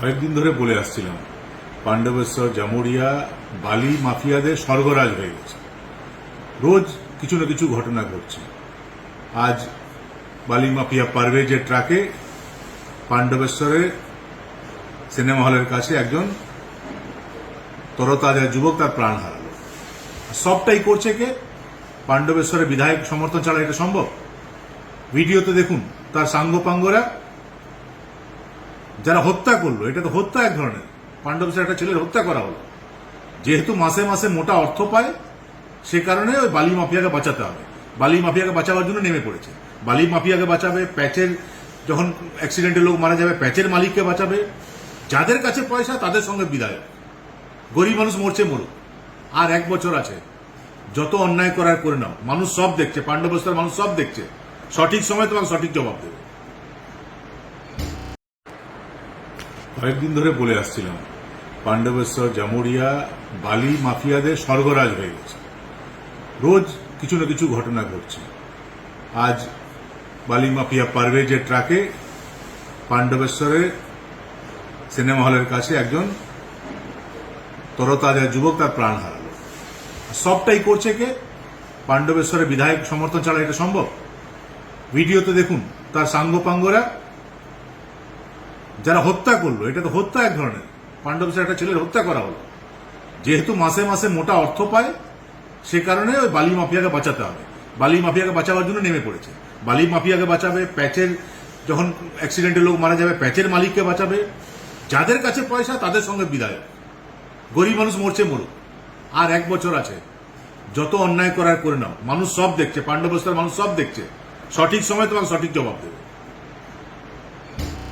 কয়েকদিন ধরে বলে আসছিলাম পাণ্ডবেশ্বর জামুরিয়া বালি মাফিয়াদের স্বর্গরাজ হয়ে গেছে। রোজ কিছু না কিছু ঘটনা ঘটছে। আজ বালি মাফিয়া পারভেজের ট্রাকে পাণ্ডবেশ্বরের সিনেমা হলের কাছে একজন তরতাজা যুবক তার প্রাণ হারালো। সবটাই করছে কে? পাণ্ডবেশ্বরের বিধায়ক সমর্থন ছাড়া এটা সম্ভব? ভিডিওতে দেখুন, তার সাঙ্গপাঙ্গরা যারা হত্যা করল, এটা তো হত্যা এক ধরনের। পাণ্ডবেশ্বর একটা ছেলের হত্যা করা হলো। যেহেতু মাসে মাসে মোটা অর্থ পায়, সে কারণে ওই বালি মাফিয়াকে বাঁচাতে হবে। বালি মাফিয়াকে বাঁচাবার জন্য নেমে পড়েছে। বালি মাফিয়াকে বাঁচাবে, প্যাচের, যখন অ্যাক্সিডেন্টে লোক মারা যাবে, প্যাচের মালিককে বাঁচাবে। যাদের কাছে পয়সা, তাদের সঙ্গে বিদায়। গরিব মানুষ মরছে মরুক। আর এক বছর আছে। যত অন্যায় করার করে নাও। মানুষ সব দেখছে পাণ্ডবস্থার মানুষ সব দেখছে। সঠিক সময় তোমাকে সঠিক জবাব দেবে। কয়েকদিন ধরে বলে আসছিলাম, পাণ্ডবেশ্বর জামুরিয়া বালি মাফিয়াদের স্বর্গরাজ হয়ে গেছে। রোজ কিছু না কিছু ঘটনা ঘটছে। আজ বালি মাফিয়া পারভেজের ট্রাকে পাণ্ডবেশ্বরের সিনেমা হলের কাছে একজন তরতাজা যুবক তার প্রাণ হারালো। সবটাই করছে কে? পাণ্ডবেশ্বরের বিধায়ক সমর্থন ছাড়া এটা সম্ভব? ভিডিওতে দেখুন, তার সাঙ্গপাঙ্গরা যারা হত্যা করল, এটা তো হত্যা এক ধরনের। পাণ্ডবেশ্বর একটা ছেলের হত্যা করা হলো। যেহেতু মাসে মাসে মোটা অর্থ পায়, সে কারণে ওই বালি মাফিয়াকে বাঁচাতে হবে। বালি মাফিয়াকে বাঁচাবার জন্য নেমে পড়েছে। বালি মাফিয়াকে বাঁচাবে, প্যাচের যখন অ্যাক্সিডেন্টে লোক মারা যাবে, প্যাচের মালিককে বাঁচাবে। যাদের কাছে পয়সা, তাদের সঙ্গে বিদায় গরিব মানুষ মরছে মরুক। আর এক বছর আছে। যত অন্যায় করার করে নাও। মানুষ সব দেখছে পাণ্ডবস্থার মানুষ সব দেখছে। সঠিক সময় তোমাকে সঠিক জবাব দেবে।